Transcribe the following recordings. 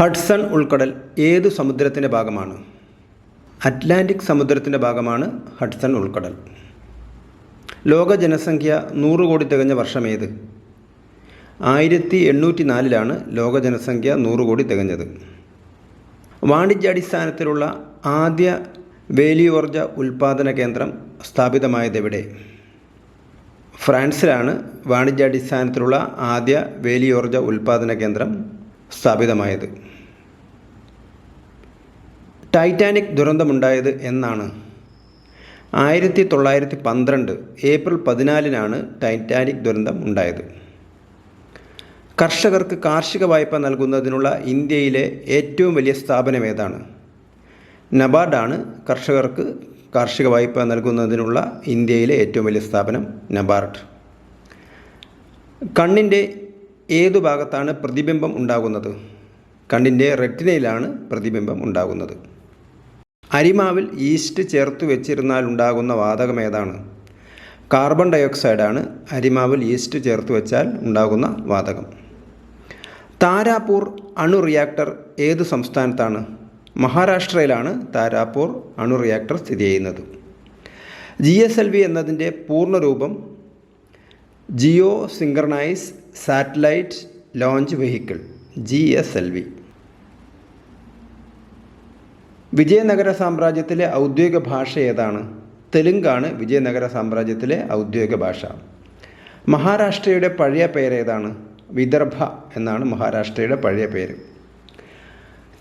Hudson ഉൾക്കടൽ ഏതു സമുദ്രത്തിന്റെ ഭാഗമാണ്? അറ്റ്ലാന്റിക് സമുദ്രത്തിന്റെ ഭാഗമാണ് ഹഡ്സൺ ഉൾക്കടൽ. ലോക ജനസംഖ്യ നൂറ് കോടി തികഞ്ഞ വർഷം ഏത്? ആയിരത്തി എണ്ണൂറ്റി നാലിലാണ് ലോക ജനസംഖ്യ നൂറ് കോടി തികഞ്ഞത്. വാണിജ്യാടിസ്ഥാനത്തിലുള്ള ആദ്യ വേലിയോർജ ഉൽപാദന കേന്ദ്രം സ്ഥാപിതമായതെവിടെ? ഫ്രാൻസിലാണ് വാണിജ്യാടിസ്ഥാനത്തിലുള്ള ആദ്യ വേലിയോർജ ഉൽപാദന കേന്ദ്രം സ്ഥാപിതമായത്. ടൈറ്റാനിക് ദുരന്തമുണ്ടായത് എന്നാണ്. ആയിരത്തി തൊള്ളായിരത്തി പന്ത്രണ്ട് ഏപ്രിൽ പതിനാലിനാണ് ടൈറ്റാനിക് ദുരന്തം ഉണ്ടായത്. കർഷകർക്ക് കാർഷിക വായ്പ നൽകുന്നതിനുള്ള ഇന്ത്യയിലെ ഏറ്റവും വലിയ സ്ഥാപനം ഏതാണ്? നബാർഡാണ് കർഷകർക്ക് കാർഷിക വായ്പ നൽകുന്നതിനുള്ള ഇന്ത്യയിലെ ഏറ്റവും വലിയ സ്ഥാപനം നബാർഡ്. കണ്ണിന്റെ ഏതു ഭാഗത്താണ് പ്രതിബിംബം ഉണ്ടാകുന്നത്? കണ്ണിന്റെ റെറ്റിനയിലാണ് പ്രതിബിംബം ഉണ്ടാകുന്നത്. അരിമാവിൽ ഈസ്റ്റ് ചേർത്ത് വെച്ചിരുന്നാൽ ഉണ്ടാകുന്ന വാതകം ഏതാണ്? കാർബൺ ഡയോക്സൈഡാണ് അരിമാവിൽ ഈസ്റ്റ് ചേർത്ത് വെച്ചാൽ ഉണ്ടാകുന്ന വാതകം. താരാപൂർ അണു റിയാക്ടർ ഏത് സംസ്ഥാനത്താണ്? മഹാരാഷ്ട്രയിലാണ് താരാപൂർ അണു റിയാക്ടർ സ്ഥിതി ചെയ്യുന്നത്. ജി എസ് എൽ വി എന്നതിന്റെ പൂർണരൂപം geo synchronous satellite launch vehicle G S L V. Vijayanagara സാമ്രാജ്യത്തിലെ ഔദ്യോഗിക ഭാഷ ഏതാണ്? തെലുങ്കാണ് വിജയനഗര സാമ്രാജ്യത്തിലെ ഔദ്യോഗിക ഭാഷ. മഹാരാഷ്ട്രയുടെ പഴയ പേര് ഏതാണ്? വിദർഭ എന്നാണ് മഹാരാഷ്ട്രയുടെ പഴയ പേര്.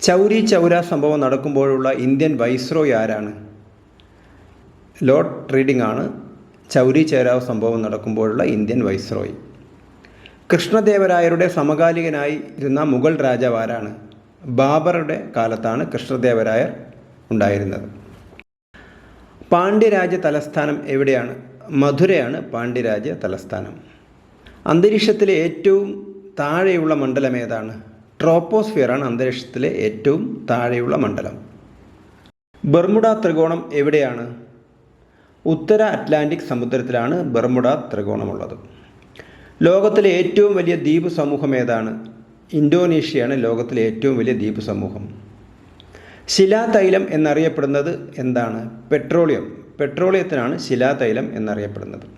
ചൗരി ചൗര സംഭവം നടക്കുമ്പോഴുള്ള ഇന്ത്യൻ വൈസ്രോയ് ആരാണ്? ലോർഡ് ട്രീഡിംഗ് ആണ് ചൗരി ചൗരാവ് സംഭവം നടക്കുമ്പോഴുള്ള ഇന്ത്യൻ വൈസ്രോയ്. കൃഷ്ണദേവരായരുടെ സമകാലികനായി ഇരുന്ന മുഗൾ രാജാവ് ആരാണ് ബാബറുടെ കാലത്താണ് കൃഷ്ണദേവരായർ ഉണ്ടായിരുന്നത്. പാണ്ഡ്യരാജ്യ തലസ്ഥാനം എവിടെയാണ്? മധുരയാണ് പാണ്ഡ്യരാജ്യ തലസ്ഥാനം. അന്തരീക്ഷത്തിലെ ഏറ്റവും താഴെയുള്ള മണ്ഡലം ഏതാണ്? ട്രോപ്പോസ്ഫിയറാണ് അന്തരീക്ഷത്തിലെ ഏറ്റവും താഴെയുള്ള മണ്ഡലം. ബർമുഡ ത്രികോണം എവിടെയാണ്? ഉത്തര അറ്റ്ലാന്റിക് സമുദ്രത്തിലാണ് ബർമുഡ ത്രികോണമുള്ളത്. ലോകത്തിലെ ഏറ്റവും വലിയ ദ്വീപ് സമൂഹം ഏതാണ്? ഇന്തോനേഷ്യയാണ് ലോകത്തിലെ ഏറ്റവും വലിയ ദ്വീപ് സമൂഹം. ശിലാതൈലം എന്നറിയപ്പെടുന്നത് എന്താണ്? പെട്രോളിയം. പെട്രോളിയത്തിനാണ് ശിലാതൈലം എന്നറിയപ്പെടുന്നത്.